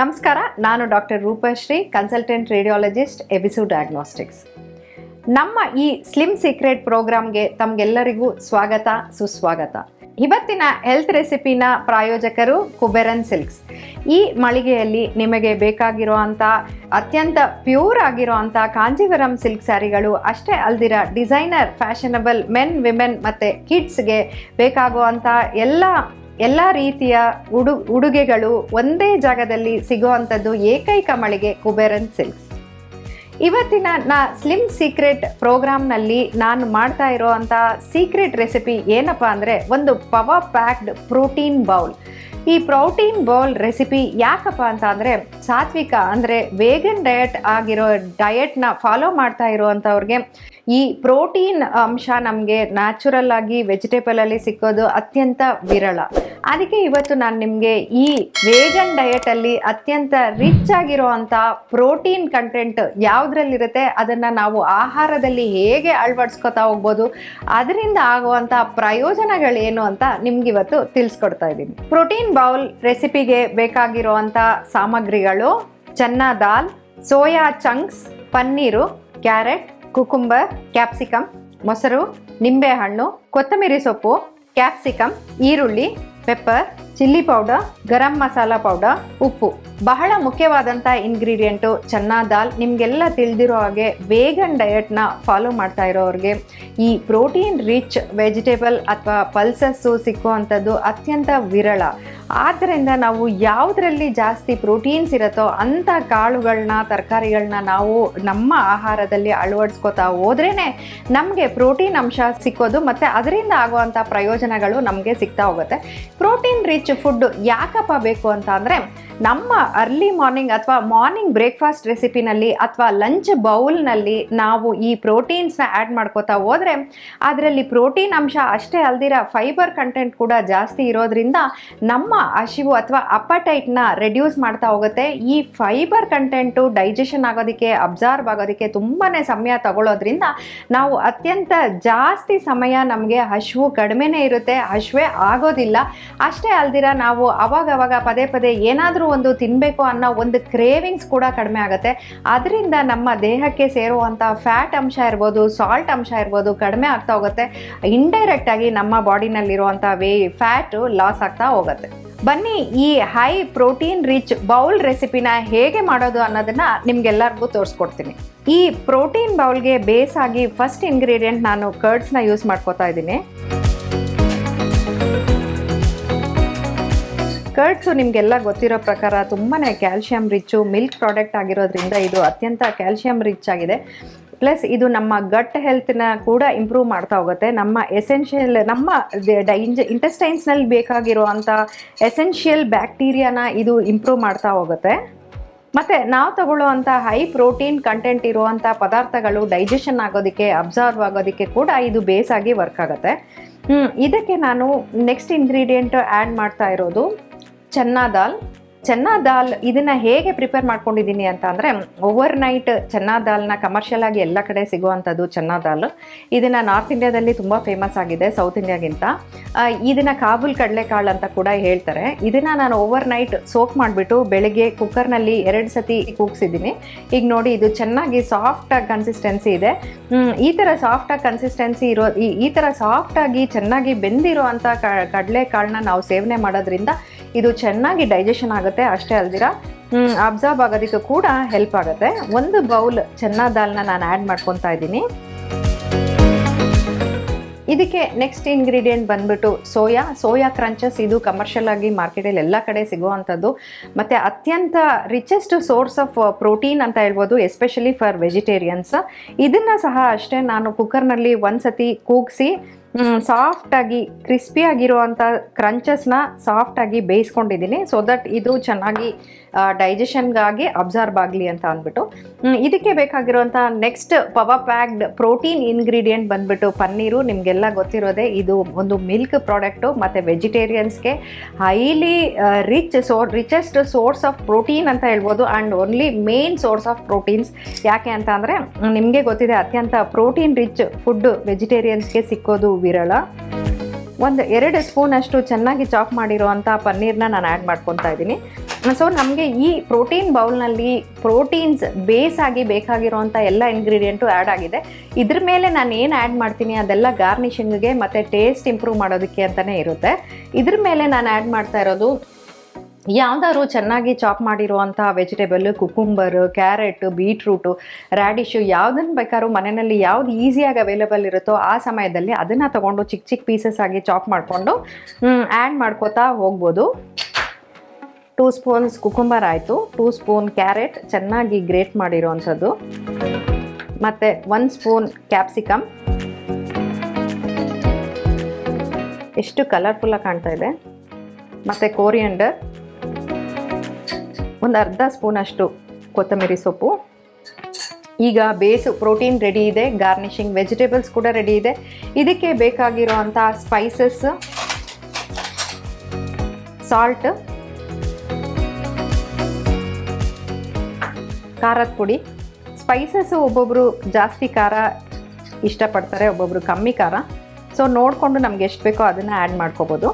ನಮಸ್ಕಾರ, ನಾನು doctor Roopashree consultant radiologist ಎಬಿಸು ಡಯಾಗ್ನೋಸ್ಟಿಕ್ಸ್ ನಮ್ಮ ಈ ಸ್ಲಿಮ್ ಸೀಕ್ರೆಟ್ ಪ್ರೋಗ್ರಾಮ್ಗೆ ತಮಗೆಲ್ಲರಿಗೂ ಸ್ವಾಗತ, ಸುಸ್ವಾಗತ. ಇವತ್ತಿನ ಹೆಲ್ತ್ ರೆಸಿಪಿನ ಪ್ರಾಯೋಜಕರು ಕುಬೆರನ್ ಸಿಲ್ಕ್ಸ್. ಈ ಮಳಿಗೆಯಲ್ಲಿ ನಿಮಗೆ ಬೇಕಾಗಿರುವಂಥ, ಅತ್ಯಂತ ಪ್ಯೂರ್ ಆಗಿರುವಂಥ ಕಾಂಜೀವರಂ ಸಿಲ್ಕ್ ಸ್ಯಾರಿಗಳು ಅಷ್ಟೇ ಅಲ್ದಿರ ಡಿಸೈನರ್ ಫ್ಯಾಷನಬಲ್ ಮೆನ್ ವಿಮೆನ್ ಮತ್ತು ಕಿಡ್ಸ್ಗೆ ಬೇಕಾಗುವಂಥ ಎಲ್ಲ ಎಲ್ಲ ರೀತಿಯ ಉಡು, ಉಡುಗೆಗಳು ಒಂದೇ ಜಾಗದಲ್ಲಿ ಸಿಗುವಂಥದ್ದು ಏಕೈಕ ಮಳಿಗೆ ಕುಬೇರನ್ ಸಿಲ್ಕ್ಸ್. ಇವತ್ತಿನ ನಾ ಸ್ಲಿಮ್ ಸೀಕ್ರೆಟ್ ಪ್ರೋಗ್ರಾಮ್ನಲ್ಲಿ ನಾನು ಮಾಡ್ತಾ ಇರೋವಂಥ ಸೀಕ್ರೆಟ್ ರೆಸಿಪಿ ಏನಪ್ಪ ಅಂದರೆ ಒಂದು ಪವರ್ ಪ್ಯಾಕ್ಡ್ ಪ್ರೋಟೀನ್ ಬೌಲ್. ಈ ಪ್ರೋಟೀನ್ ಬೌಲ್ ರೆಸಿಪಿ ಯಾಕಪ್ಪ ಅಂತ ಅಂದರೆ ಸಾತ್ವಿಕ ಅಂದರೆ ವೇಗನ್ ಡಯಟ್ ಆಗಿರೋ ಡಯಟ್ನ ಫಾಲೋ ಮಾಡ್ತಾ ಇರುವಂಥವ್ರಿಗೆ ಈ ಪ್ರೋಟೀನ್ ಅಂಶ ನಮಗೆ ನ್ಯಾಚುರಲ್ ಆಗಿ ವೆಜಿಟೇಬಲಲ್ಲಿ ಸಿಕ್ಕೋದು ಅತ್ಯಂತ ವಿರಳ. ಅದಕ್ಕೆ ಇವತ್ತು ನಾನು ನಿಮಗೆ ಈ ವೇಗನ್ ಡಯಟಲ್ಲಿ ಅತ್ಯಂತ ರಿಚ್ ಆಗಿರುವಂಥ ಪ್ರೋಟೀನ್ ಕಂಟೆಂಟ್ ಯಾವುದ್ರಲ್ಲಿರುತ್ತೆ ಅದನ್ನು ನಾವು ಆಹಾರದಲ್ಲಿ ಹೇಗೆ ಅಳವಡಿಸ್ಕೊತಾ ಹೋಗ್ಬೋದು, ಅದರಿಂದ ಆಗುವಂಥ ಪ್ರಯೋಜನಗಳೇನು ಅಂತ ನಿಮ್ಗೆ ಇವತ್ತು ತಿಳಿಸ್ಕೊಡ್ತಾ ಇದ್ದೀನಿ. ಪ್ರೋಟೀನ್ ಬೌಲ್ ರೆಸಿಪಿಗೆ ಬೇಕಾಗಿರುವಂಥ ಸಾಮಗ್ರಿಗಳು, chana dal, soya chunks, paneer, carrot cucumber capsicum ಮೊಸರು ನಿಂಬೆಹಣ್ಣು ಕೊತ್ತಂಬರಿ ಸೊಪ್ಪು ಕ್ಯಾಪ್ಸಿಕಮ್ ಈರುಳ್ಳಿ pepper chilli powder, garam masala powder, ಉಪ್ಪು. ಬಹಳ ಮುಖ್ಯವಾದಂಥ ಇಂಗ್ರೀಡಿಯೆಂಟು ಚನ್ನಾ ದಾಲ್. ನಿಮಗೆಲ್ಲ ತಿಳಿದಿರೋ ಹಾಗೆ ವೇಗನ್ ಡಯಟ್ನ ಫಾಲೋ ಮಾಡ್ತಾ ಇರೋರಿಗೆ ಈ ಪ್ರೋಟೀನ್ ರಿಚ್ ವೆಜಿಟೇಬಲ್ ಅಥವಾ ಪಲ್ಸಸ್ಸು ಸಿಕ್ಕುವಂಥದ್ದು ಅತ್ಯಂತ ವಿರಳ. ಆದ್ದರಿಂದ ನಾವು ಯಾವುದರಲ್ಲಿ ಜಾಸ್ತಿ ಪ್ರೋಟೀನ್ಸ್ ಇರುತ್ತೋ ಅಂಥ ಕಾಳುಗಳನ್ನ ತರಕಾರಿಗಳನ್ನ ನಾವು ನಮ್ಮ ಆಹಾರದಲ್ಲಿ ಅಳವಡಿಸ್ಕೋತಾ ಹೋದ್ರೇ ನಮಗೆ ಪ್ರೋಟೀನ್ ಅಂಶ ಸಿಕ್ಕೋದು ಮತ್ತು ಅದರಿಂದ ಆಗುವಂಥ ಪ್ರಯೋಜನಗಳು ನಮಗೆ ಸಿಗ್ತಾ ಹೋಗುತ್ತೆ. ಪ್ರೋಟೀನ್ ರಿಚ್ ಫುಡ್ ಯಾಕಪ್ಪ ಬೇಕು ಅಂತ ಅಂದರೆ ನಮ್ಮ ಅರ್ಲಿ ಮಾರ್ನಿಂಗ್ ಅಥವಾ ಮಾರ್ನಿಂಗ್ ಬ್ರೇಕ್ಫಾಸ್ಟ್ ರೆಸಿಪಿನಲ್ಲಿ ಅಥವಾ ಲಂಚ್ ಬೌಲ್ನಲ್ಲಿ ನಾವು ಈ ಪ್ರೋಟೀನ್ಸ್ನ ಆ್ಯಡ್ ಮಾಡ್ಕೋತಾ ಹೋದರೆ ಅದರಲ್ಲಿ ಪ್ರೋಟೀನ್ ಅಂಶ ಅಷ್ಟೇ ಅಲ್ದಿರ ಫೈಬರ್ ಕಂಟೆಂಟ್ ಕೂಡ ಜಾಸ್ತಿ ಇರೋದ್ರಿಂದ ನಮ್ಮ ಹಸಿವು ಅಥವಾ ಅಪಟೈಟ್ನ ರೆಡ್ಯೂಸ್ ಮಾಡ್ತಾ ಹೋಗುತ್ತೆ. ಈ ಫೈಬರ್ ಕಂಟೆಂಟು ಡೈಜೆಷನ್ ಆಗೋದಕ್ಕೆ ಅಬ್ಸಾರ್ಬ್ ಆಗೋದಕ್ಕೆ ತುಂಬಾ ಸಮಯ ತಗೊಳ್ಳೋದ್ರಿಂದ ನಾವು ಅತ್ಯಂತ ಜಾಸ್ತಿ ಸಮಯ ನಮಗೆ ಹಸಿವು ಕಡಿಮೆನೇ ಇರುತ್ತೆ, ಹಸಿವೆ ಆಗೋದಿಲ್ಲ. ಅಷ್ಟೇ ಅಲ್ದಿರ ನಾವು ಅವಾಗವಾಗ ಪದೇ ಪದೇ ಏನಾದರೂ ಒಂದು ತಿನ್ನಬೇಕು ಅನ್ನೋ ಒಂದು ಕ್ರೇವಿಂಗ್ಸ್ ಕೂಡ ಕಡಿಮೆ ಆಗುತ್ತೆ. ಅದರಿಂದ ನಮ್ಮ ದೇಹಕ್ಕೆ ಸೇರುವಂಥ ಫ್ಯಾಟ್ ಅಂಶ ಇರ್ಬೋದು ಸಾಲ್ಟ್ ಅಂಶ ಇರ್ಬೋದು ಕಡಿಮೆ ಆಗ್ತಾ ಹೋಗುತ್ತೆ. ಇಂಡೈರೆಕ್ಟ್ ಆಗಿ ನಮ್ಮ ಬಾಡಿನಲ್ಲಿರುವಂಥ ವೇ ಫ್ಯಾಟು ಲಾಸ್ ಆಗ್ತಾ ಹೋಗುತ್ತೆ. ಬನ್ನಿ, ಈ ಹೈ ಪ್ರೋಟೀನ್ ರಿಚ್ ಬೌಲ್ ರೆಸಿಪಿನ ಹೇಗೆ ಮಾಡೋದು ಅನ್ನೋದನ್ನ ನಿಮ್ಗೆಲ್ಲರಿಗೂ ತೋರಿಸ್ಕೊಡ್ತೀನಿ. ಈ ಪ್ರೋಟೀನ್ ಬೌಲ್ಗೆ ಬೇಸ್ ಆಗಿ ಫಸ್ಟ್ ಇಂಗ್ರೀಡಿಯೆಂಟ್ ನಾನು ಕರ್ಡ್ಸ್ನ ಯೂಸ್ ಮಾಡ್ಕೋತಾ ಇದ್ದೀನಿ. ಕರ್ಡ್ಸು ನಿಮಗೆಲ್ಲ ಗೊತ್ತಿರೋ ಪ್ರಕಾರ ತುಂಬಾ ಕ್ಯಾಲ್ಶಿಯಂ ರಿಚ್ಚು ಮಿಲ್ಕ್ ಪ್ರಾಡಕ್ಟ್ ಆಗಿರೋದ್ರಿಂದ ಇದು ಅತ್ಯಂತ ಕ್ಯಾಲ್ಶಿಯಂ ರಿಚ್ ಆಗಿದೆ. ಪ್ಲಸ್ ಇದು ನಮ್ಮ ಗಟ್ ಹೆಲ್ತ್ನ ಕೂಡ ಇಂಪ್ರೂವ್ ಮಾಡ್ತಾ ಹೋಗುತ್ತೆ. ನಮ್ಮ ಎಸೆನ್ಷಿಯಲ್ ನಮ್ಮ ಡೈಂಜ ಇಂಟೆಸ್ಟೈನ್ಸ್ನಲ್ಲಿ ಬೇಕಾಗಿರುವಂಥ ಎಸೆನ್ಷಿಯಲ್ ಬ್ಯಾಕ್ಟೀರಿಯಾನ ಇದು ಇಂಪ್ರೂವ್ ಮಾಡ್ತಾ ಹೋಗುತ್ತೆ. ಮತ್ತು ನಾವು ತಗೊಳ್ಳುವಂಥ ಹೈ ಪ್ರೋಟೀನ್ ಕಂಟೆಂಟ್ ಇರುವಂಥ ಪದಾರ್ಥಗಳು ಡೈಜೆಷನ್ ಆಗೋದಕ್ಕೆ ಅಬ್ಸರ್ವ್ ಆಗೋದಕ್ಕೆ ಕೂಡ ಇದು ಬೇಸಾಗಿ ವರ್ಕ್ ಆಗುತ್ತೆ. ಇದಕ್ಕೆ ನಾನು ನೆಕ್ಸ್ಟ್ ಇಂಗ್ರೀಡಿಯೆಂಟ್ ಆ್ಯಡ್ ಮಾಡ್ತಾ ಇರೋದು. ಚನ್ನಾ ದಾಲ್. ಚನ್ನಾ ದಾಲ್ ಇದನ್ನು ಹೇಗೆ ಪ್ರಿಪೇರ್ ಮಾಡ್ಕೊಂಡಿದ್ದೀನಿ ಅಂತ ಅಂದರೆ ಓವರ್ ನೈಟ್ ಚನ್ನಾ ದಾಲ್ನ ಕಮರ್ಷಿಯಲ್ ಆಗಿ ಎಲ್ಲ ಕಡೆ ಸಿಗುವಂಥದ್ದು ಚೆನ್ನ ದಾಲ್. ಇದನ್ನು ನಾರ್ತ್ ಇಂಡಿಯಾದಲ್ಲಿ ತುಂಬ ಫೇಮಸ್ ಆಗಿದೆ ಸೌತ್ ಇಂಡಿಯಾಗಿಂತ ಇದನ್ನು ಕಾಬೂಲ್ ಕಡಲೆಕಾಳು ಅಂತ ಕೂಡ ಹೇಳ್ತಾರೆ. ಇದನ್ನು ನಾನು ಓವರ್ ನೈಟ್ ಸೋಕ್ ಮಾಡಿಬಿಟ್ಟು ಬೆಳಗ್ಗೆ ಕುಕ್ಕರ್ನಲ್ಲಿ ಎರಡು ಸತಿ ಕೂಗ್ಸಿದ್ದೀನಿ. ಈಗ ನೋಡಿ, ಇದು ಚೆನ್ನಾಗಿ ಸಾಫ್ಟಾಗಿ ಕನ್ಸಿಸ್ಟೆನ್ಸಿ ಇದೆ. ಈ ಥರ ಸಾಫ್ಟಾಗಿ ಕನ್ಸಿಸ್ಟೆನ್ಸಿ ಇರೋ, ಈ ಥರ ಸಾಫ್ಟಾಗಿ ಚೆನ್ನಾಗಿ ಬೆಂದಿರೋ ಅಂಥ ಕಡಲೆಕಾಳನ್ನ ನಾವು ಸೇವನೆ ಮಾಡೋದ್ರಿಂದ ಇದು ಚೆನ್ನಾಗಿ ಡೈಜೆಷನ್ ಆಗುತ್ತೆ, ಅಷ್ಟೇ ಅಲ್ದಿರ? ಅಬ್ಸರ್ಬ್ ಆಗೋದಕ್ಕೆ ಕೂಡ ಹೆಲ್ಪ್ ಆಗುತ್ತೆ. ಒಂದು ಬೌಲ್ ಚೆನ್ನ ದಾಲ್ನ ನಾನು ಆ್ಯಡ್ ಮಾಡ್ಕೊತಾ ಇದ್ದೀನಿ. ಇದಕ್ಕೆ ನೆಕ್ಸ್ಟ್ ಇಂಗ್ರೀಡಿಯೆಂಟ್ ಬಂದ್ಬಿಟ್ಟು ಸೋಯಾ. ಸೋಯಾ ಕ್ರಂಚಸ್ ಇದು ಕಮರ್ಷಿಯಲ್ ಆಗಿ ಮಾರ್ಕೆಟಲ್ಲಿ ಎಲ್ಲ ಕಡೆ ಸಿಗುವಂಥದ್ದು. ಮತ್ತು ಅತ್ಯಂತ ರಿಚೆಸ್ಟ್ ಸೋರ್ಸ್ ಆಫ್ ಪ್ರೋಟೀನ್ ಅಂತ ಹೇಳ್ಬೋದು ಎಸ್ಪೆಷಲಿ ಫಾರ್ ವೆಜಿಟೇರಿಯನ್ಸ್ ಇದನ್ನು ಸಹ ಅಷ್ಟೇ ನಾನು ಕುಕ್ಕರ್ನಲ್ಲಿ ಒಂದು ಸತಿ ಕೂಗಿಸಿ ಸಾಫ್ಟಾಗಿ ಕ್ರಿಸ್ಪಿಯಾಗಿರುವಂಥ ಕ್ರಂಚಸ್ನ ಸಾಫ್ಟಾಗಿ ಬೇಯಿಸ್ಕೊಂಡಿದ್ದೀನಿ. ಸೊ ದಟ್ ಇದು ಚೆನ್ನಾಗಿ ಡೈಜೆಷನ್ಗಾಗಿ ಅಬ್ಸಾರ್ಬ್ ಆಗಲಿ ಅಂತ ಅಂದ್ಬಿಟ್ಟು. ಇದಕ್ಕೆ ಬೇಕಾಗಿರುವಂಥ next power packed protein ingredient ಬಂದ್ಬಿಟ್ಟು ಪನ್ನೀರು ನಿಮಗೆಲ್ಲ ಗೊತ್ತಿರೋದೆ ಇದು ಒಂದು ಮಿಲ್ಕ್ ಪ್ರಾಡಕ್ಟು ಮತ್ತು ವೆಜಿಟೇರಿಯನ್ಸ್ಗೆ highly rich so richest source of protein ಅಂತ ಹೇಳ್ಬೋದು. And only main source of proteins ಯಾಕೆ ಅಂತ ಅಂದರೆ ನಿಮಗೆ ಗೊತ್ತಿದೆ ಅತ್ಯಂತ ಪ್ರೋಟೀನ್ ರಿಚ್ ಫುಡ್ ವೆಜಿಟೇರಿಯನ್ಸ್ಗೆ ಸಿಕ್ಕೋದು ವಿರಳ. ಒಂದು ಎರಡು ಸ್ಪೂನಷ್ಟು ಚೆನ್ನಾಗಿ ಚಾಪ್ ಮಾಡಿರುವಂಥ ಪನ್ನೀರ್ನ ನಾನು ಆ್ಯಡ್ ಮಾಡ್ಕೊತಾ ಇದ್ದೀನಿ. ಸೊ ನಮಗೆ ಈ ಪ್ರೋಟೀನ್ ಬೌಲ್ನಲ್ಲಿ ಪ್ರೋಟೀನ್ಸ್ ಬೇಸ್ ಆಗಿ ಬೇಕಾಗಿರೋವಂಥ ಎಲ್ಲ ಇಂಗ್ರೀಡಿಯೆಂಟು ಆ್ಯಡ್ ಆಗಿದೆ. ಇದ್ರ ಮೇಲೆ ನಾನು ಏನು ಆ್ಯಡ್ ಮಾಡ್ತೀನಿ ಅದೆಲ್ಲ ಗಾರ್ನಿಷಿಂಗ್ಗೆ ಮತ್ತು ಟೇಸ್ಟ್ ಇಂಪ್ರೂವ್ ಮಾಡೋದಕ್ಕೆ ಅಂತಲೇ ಇರುತ್ತೆ. ಇದ್ರ ಮೇಲೆ ನಾನು ಆ್ಯಡ್ ಮಾಡ್ತಾ ಇರೋದು ಯಾವ್ದಾದ್ರು ಚೆನ್ನಾಗಿ ಚಾಪ್ ಮಾಡಿರುವಂಥ vegetable cucumber carrot beetroot radish ಯಾವುದನ್ನು ಬೇಕಾದ್ರೂ ಮನೆಯಲ್ಲಿ ಯಾವ್ದು ಈಸಿಯಾಗಿ ಅವೈಲೇಬಲ್ ಇರುತ್ತೋ ಆ ಸಮಯದಲ್ಲಿ ಅದನ್ನು ತಗೊಂಡು ಚಿಕ್ಕ ಚಿಕ್ಕ ಪೀಸಸ್ ಆಗಿ ಚಾಪ್ ಮಾಡಿಕೊಂಡು ಆ್ಯಡ್ ಮಾಡ್ಕೋತಾ ಹೋಗ್ಬೋದು. ಟೂ ಸ್ಪೂನ್ಸ್ ಕುಕುಂಬರ್ ಆಯಿತು. ಟೂ ಸ್ಪೂನ್ ಕ್ಯಾರೆಟ್ ಚೆನ್ನಾಗಿ ಗ್ರೇಟ್ ಮಾಡಿರೋವಂಥದ್ದು. ಮತ್ತು ಒನ್ ಸ್ಪೂನ್ ಕ್ಯಾಪ್ಸಿಕಮ್ ಎಷ್ಟು ಕಲರ್ಫುಲ್ಲಾಗಿ ಕಾಣ್ತಾ ಇದೆ. ಮತ್ತು ಕೋರಿಯಂಡರ್ ಒಂದು ಅರ್ಧ ಸ್ಪೂನಷ್ಟು ಕೊತ್ತಂಬರಿ ಸೊಪ್ಪು. ಈಗ ಬೇಸು ಪ್ರೋಟೀನ್ ರೆಡಿ ಇದೆ ಗಾರ್ನಿಷಿಂಗ್ ವೆಜಿಟೇಬಲ್ಸ್ ಕೂಡ ರೆಡಿ ಇದೆ. ಇದಕ್ಕೆ ಬೇಕಾಗಿರುವಂಥ ಸ್ಪೈಸಸ್ ಸಾಲ್ಟ್ ಖಾರದ ಪುಡಿ. ಸ್ಪೈಸಸ್ಸು ಒಬ್ಬೊಬ್ಬರು ಜಾಸ್ತಿ ಖಾರ ಇಷ್ಟಪಡ್ತಾರೆ ಒಬ್ಬೊಬ್ಬರು ಕಮ್ಮಿ ಖಾರ. ಸೊ ನೋಡಿಕೊಂಡು ನಮ್ಗೆ ಎಷ್ಟು ಬೇಕೋ ಅದನ್ನು ಆ್ಯಡ್ ಮಾಡ್ಕೋಬೋದು.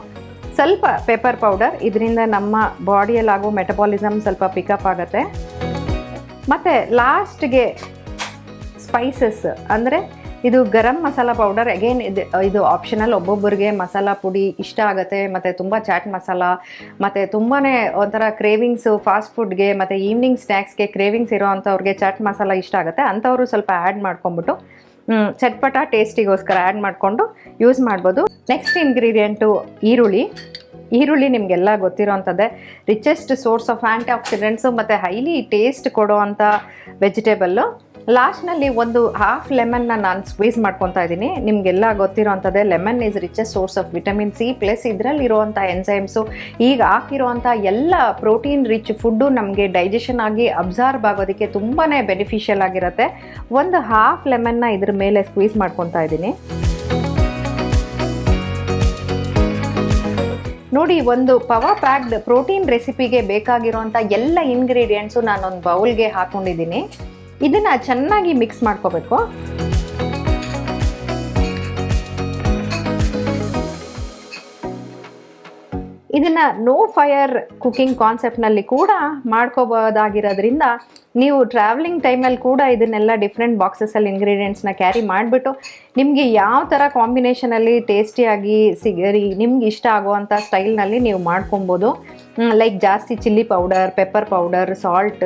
ಸ್ವಲ್ಪ ಪೇಪರ್ ಪೌಡರ್ ಇದರಿಂದ ನಮ್ಮ ಬಾಡಿಯಲ್ಲಾಗೋ ಮೆಟಬಾಲಿಸಮ್ ಸ್ವಲ್ಪ ಪಿಕಪ್ ಆಗುತ್ತೆ. ಮತ್ತು ಲಾಸ್ಟ್ಗೆ ಸ್ಪೈಸಸ್ ಅಂದರೆ ಇದು ಗರಂ ಮಸಾಲ ಪೌಡರ್ ಅಗೇನ್ ಇದು ಇದು ಆಪ್ಷನಲ್ ಒಬ್ಬೊಬ್ಬರಿಗೆ ಮಸಾಲ ಪುಡಿ ಇಷ್ಟ ಆಗುತ್ತೆ, ಮತ್ತು ತುಂಬ ಚಾಟ್ ಮಸಾಲ, ಮತ್ತು ತುಂಬಾ ಒಂಥರ ಕ್ರೇವಿಂಗ್ಸು ಫಾಸ್ಟ್ ಫುಡ್ಗೆ ಮತ್ತು ಈವ್ನಿಂಗ್ ಸ್ನ್ಯಾಕ್ಸ್ಗೆ ಕ್ರೇವಿಂಗ್ಸ್ ಇರೋ ಅಂಥವ್ರಿಗೆ ಚಾಟ್ ಮಸಾಲ ಇಷ್ಟ ಆಗುತ್ತೆ, ಅಂಥವರು ಸ್ವಲ್ಪ ಆ್ಯಡ್ ಮಾಡ್ಕೊಂಬಿಟ್ಟು ಚಟ್ಪಟ ಟೇಸ್ಟಿಗೋಸ್ಕರ ಆ್ಯಡ್ ಮಾಡಿಕೊಂಡು ಯೂಸ್ ಮಾಡ್ಬೋದು. ನೆಕ್ಸ್ಟ್ ಇಂಗ್ರೀಡಿಯೆಂಟು ಈರುಳ್ಳಿ. ಈರುಳ್ಳಿ ನಿಮಗೆಲ್ಲ ಗೊತ್ತಿರೋವಂಥದ್ದೇ richest source of antioxidants ಮತ್ತು ಹೈಲಿ ಟೇಸ್ಟ್ ಕೊಡೋವಂಥ ವೆಜಿಟೇಬಲ್ಲು ಲಾಸ್ಟ್ನಲ್ಲಿ ಒಂದು ಹಾಫ್ ಲೆಮನ್ನ ನಾನು ಸ್ಕ್ವೀಸ್ ಮಾಡ್ಕೊತಾ ಇದ್ದೀನಿ. ನಿಮಗೆಲ್ಲ ಗೊತ್ತಿರೋವಂಥದ್ದೇ lemon is richest source of vitamin C plus ಇದರಲ್ಲಿರುವಂಥ enzymes ಈಗ ಹಾಕಿರುವಂಥ ಎಲ್ಲ ಪ್ರೋಟೀನ್ ರಿಚ್ ಫುಡ್ಡು ನಮಗೆ ಡೈಜೆಷನ್ ಆಗಿ ಅಬ್ಸಾರ್ಬ್ ಆಗೋದಕ್ಕೆ ತುಂಬಾ ಬೆನಿಫಿಷಿಯಲ್ ಆಗಿರುತ್ತೆ. ಒಂದು ಹಾಫ್ ಲೆಮನ್ನ ಇದ್ರ ಮೇಲೆ ಸ್ಕ್ವೀಸ್ ಮಾಡ್ಕೊತಾ ಇದ್ದೀನಿ. ನೋಡಿ, ಒಂದು ಪವರ್ ಪ್ಯಾಕ್ಡ್ ಪ್ರೋಟೀನ್ ರೆಸಿಪಿಗೆ ಬೇಕಾಗಿರುವಂಥ ಎಲ್ಲ ಇಂಗ್ರೀಡಿಯೆಂಟ್ಸು ನಾನೊಂದು ಬೌಲ್ಗೆ ಹಾಕೊಂಡಿದ್ದೀನಿ. ಇದನ್ನ ಚೆನ್ನಾಗಿ ಮಿಕ್ಸ್ ಮಾಡ್ಕೋಬೇಕು. ಇದನ್ನ ನೋ ಫೈರ್ ಕುಕಿಂಗ್ ಕಾನ್ಸೆಪ್ಟ್ನಲ್ಲಿ ಕೂಡ ಮಾಡ್ಕೋಬೋದಾಗಿರೋದ್ರಿಂದ ನೀವು ಟ್ರಾವೆಲಿಂಗ್ ಟೈಮಲ್ಲಿ ಕೂಡ ಇದನ್ನೆಲ್ಲ ಡಿಫ್ರೆಂಟ್ ಬಾಕ್ಸಸಲ್ಲಿ ಇಂಗ್ರೀಡಿಯೆಂಟ್ಸ್ನ ಕ್ಯಾರಿ ಮಾಡಿಬಿಟ್ಟು ನಿಮಗೆ ಯಾವ ಥರ ಕಾಂಬಿನೇಷನಲ್ಲಿ ಟೇಸ್ಟಿಯಾಗಿ ಸಿಗರಿ, ನಿಮ್ಗೆ ಇಷ್ಟ ಆಗುವಂಥ ಸ್ಟೈಲ್ನಲ್ಲಿ ನೀವು ಮಾಡ್ಕೊಬೋದು. ಲೈಕ್ ಜಾಸ್ತಿ chilli powder pepper powder salt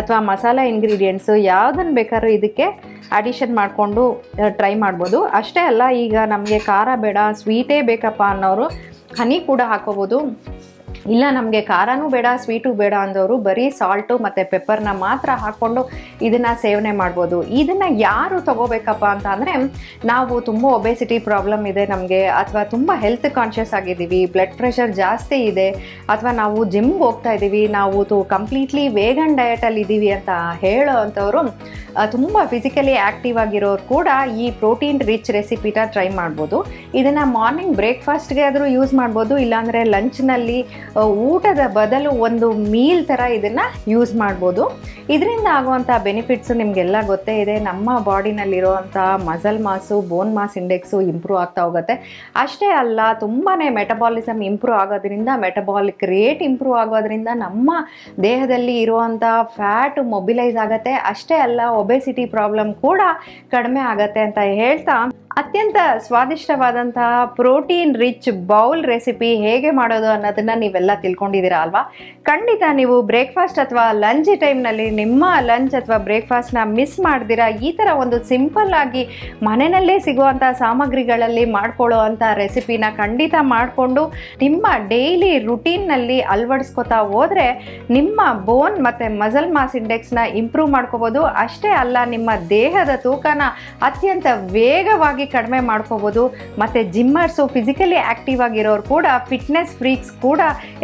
ಅಥವಾ ಮಸಾಲ ಇಂಗ್ರೀಡಿಯೆಂಟ್ಸು ಯಾವುದನ್ನು ಬೇಕಾದ್ರೂ ಇದಕ್ಕೆ ಅಡಿಷನ್ ಮಾಡಿಕೊಂಡು ಟ್ರೈ ಮಾಡ್ಬೋದು. ಅಷ್ಟೇ ಅಲ್ಲ, ಈಗ ನಮಗೆ ಖಾರ, ಬೇಡ ಸ್ವೀಟೇ ಬೇಕಪ್ಪ ಅನ್ನೋರು, ಹನಿ ಕೂಡ ಹಾಕೋಬೋದು. ಇಲ್ಲ, ನಮಗೆ ಖಾರನೂ ಬೇಡ, ಸ್ವೀಟು ಬೇಡ ಅಂದವರು ಬರೀ ಸಾಲ್ಟು ಮತ್ತು ಪೆಪ್ಪರ್ನ ಮಾತ್ರ ಹಾಕ್ಕೊಂಡು ಇದನ್ನು ಸೇವನೆ ಮಾಡ್ಬೋದು. ಇದನ್ನು ಯಾರು ತಗೋಬೇಕಪ್ಪ ಅಂತ ಅಂದರೆ, ನಾವು ತುಂಬ ಒಬೆಸಿಟಿ ಪ್ರಾಬ್ಲಮ್ ಇದೆ ನಮಗೆ, ಅಥವಾ ತುಂಬ ಹೆಲ್ತ್ ಕಾನ್ಷಿಯಸ್ ಆಗಿದ್ದೀವಿ ಬ್ಲಡ್ ಪ್ರೆಷರ್ ಜಾಸ್ತಿ ಇದೆ, ಅಥವಾ ನಾವು ಜಿಮ್ಗೆ ಹೋಗ್ತಾ ಇದ್ದೀವಿ, ನಾವು ತು ಕಂಪ್ಲೀಟ್ಲಿ ವೇಗನ್ ಡಯಟಲ್ಲಿ ಇದ್ದೀವಿ ಅಂತ ಹೇಳೋ ಅಂಥವರು ತುಂಬ ಫಿಸಿಕಲಿ ಆ್ಯಕ್ಟಿವ್ ಆಗಿರೋರು ಕೂಡ ಈ ಪ್ರೋಟೀನ್ ರಿಚ್ ರೆಸಿಪಿನ ಟ್ರೈ ಮಾಡ್ಬೋದು. ಇದನ್ನು ಮಾರ್ನಿಂಗ್ ಬ್ರೇಕ್ಫಾಸ್ಟ್ಗೆ ಆದರೂ ಯೂಸ್ ಮಾಡ್ಬೋದು, ಇಲ್ಲಾಂದರೆ ಲಂಚ್ನಲ್ಲಿ ಊಟದ ಬದಲು ಒಂದು ಮೀಲ್ ಥರ ಇದನ್ನು ಯೂಸ್ ಮಾಡ್ಬೋದು. ಇದರಿಂದ ಆಗುವಂಥ ಬೆನಿಫಿಟ್ಸು ನಿಮಗೆಲ್ಲ ಗೊತ್ತೇ ಇದೆ. ನಮ್ಮ ಬಾಡಿನಲ್ಲಿರುವಂಥ muscle mass bone mass index improve ಆಗ್ತಾ ಹೋಗುತ್ತೆ. ಅಷ್ಟೇ ಅಲ್ಲ ತುಂಬಾ ಮೆಟಬಾಲಿಸಮ್ ಇಂಪ್ರೂವ್ ಆಗೋದ್ರಿಂದ ಮೆಟಬಾಲಿಕ್ ರೇಟ್ ಇಂಪ್ರೂವ್ ಆಗೋದ್ರಿಂದ ನಮ್ಮ ದೇಹದಲ್ಲಿ ಇರುವಂಥ ಫ್ಯಾಟ್ ಮೊಬಿಲೈಸ್ ಆಗುತ್ತೆ. ಅಷ್ಟೇ ಅಲ್ಲ ಒಬೆಸಿಟಿ ಪ್ರಾಬ್ಲಮ್ ಕೂಡ ಕಡಿಮೆ ಆಗುತ್ತೆ ಅಂತ ಹೇಳ್ತಾ ಅತ್ಯಂತ ಸ್ವಾದಿಷ್ಟವಾದಂತಹ ಪ್ರೋಟೀನ್ ರಿಚ್ ಬೌಲ್ ರೆಸಿಪಿ ಹೇಗೆ ಮಾಡೋದು ಅನ್ನೋದನ್ನ ನೀವೆಲ್ಲ ತಿಳ್ಕೊಂಡಿದ್ದೀರಾ ಅಲ್ವಾ? ಖಂಡಿತ ನೀವು ಬ್ರೇಕ್ಫಾಸ್ಟ್ ಅಥವಾ ಲಂಚ್ ಟೈಮ್ನಲ್ಲಿ ನಿಮ್ಮ ಲಂಚ್ ಅಥವಾ ಬ್ರೇಕ್ಫಾಸ್ಟ್ನ ಮಿಸ್ ಮಾಡ್ದಿರಾ? ಈ ಥರ ಒಂದು ಸಿಂಪಲ್ ಆಗಿ ಮನೆಯಲ್ಲೇ ಸಿಗುವಂಥ ಸಾಮಗ್ರಿಗಳಲ್ಲಿ ಮಾಡ್ಕೊಳ್ಳೋ ಅಂಥ ರೆಸಿಪಿನ ಖಂಡಿತ ಮಾಡಿಕೊಂಡು ನಿಮ್ಮ ಡೈಲಿ ರುಟೀನ್ನಲ್ಲಿ ಅಳವಡಿಸ್ಕೊತಾ ಹೋದರೆ ನಿಮ್ಮ ಬೋನ್ ಮತ್ತು ಮಸಲ್ ಮಾಸ್ ಇಂಡೆಕ್ಸ್ನ ಇಂಪ್ರೂವ್ ಮಾಡ್ಕೋಬೋದು. ಅಷ್ಟೇ ಅಲ್ಲ, ನಿಮ್ಮ ದೇಹದ ತೂಕನ ಅತ್ಯಂತ ವೇಗವಾಗಿ ಕಡಿಮೆ ಮಾಡ್ಕೋಬೋದು. ಮತ್ತು ಜಿಮ್ಮರ್ಸು ಫಿಸಿಕಲಿ ಆ್ಯಕ್ಟಿವ್ ಆಗಿರೋರು ಕೂಡ ಫಿಟ್ನೆಸ್ ಫ್ರೀಕ್ಸ್ ಕೂಡ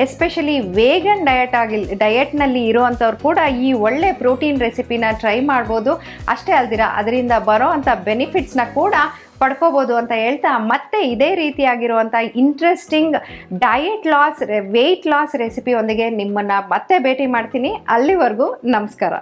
ಎಸ್ಪೆಷಲಿ ವೇಗನ್ ಡಯಟ್ ಆಗಿ ಡಯಟ್ನಲ್ಲಿ ಇರೋವಂಥವ್ರು ಕೂಡ ಈ ಒಳ್ಳೆ ಪ್ರೋಟೀನ್ ರೆಸಿಪಿನ ಟ್ರೈ ಮಾಡ್ಬೋದು. ಅಷ್ಟೇ ಅಲ್ದಿರ, ಅದರಿಂದ ಬರೋ ಅಂಥ ಬೆನಿಫಿಟ್ಸ್ನ ಕೂಡ ಪಡ್ಕೋಬೋದು ಅಂತ ಹೇಳ್ತಾ, ಮತ್ತೆ ಇದೇ ರೀತಿಯಾಗಿರುವಂಥ interesting diet loss weight loss ರೆಸಿಪಿಯೊಂದಿಗೆ ನಿಮ್ಮನ್ನು ಮತ್ತೆ ಭೇಟಿ ಮಾಡ್ತೀನಿ. ಅಲ್ಲಿವರೆಗೂ ನಮಸ್ಕಾರ.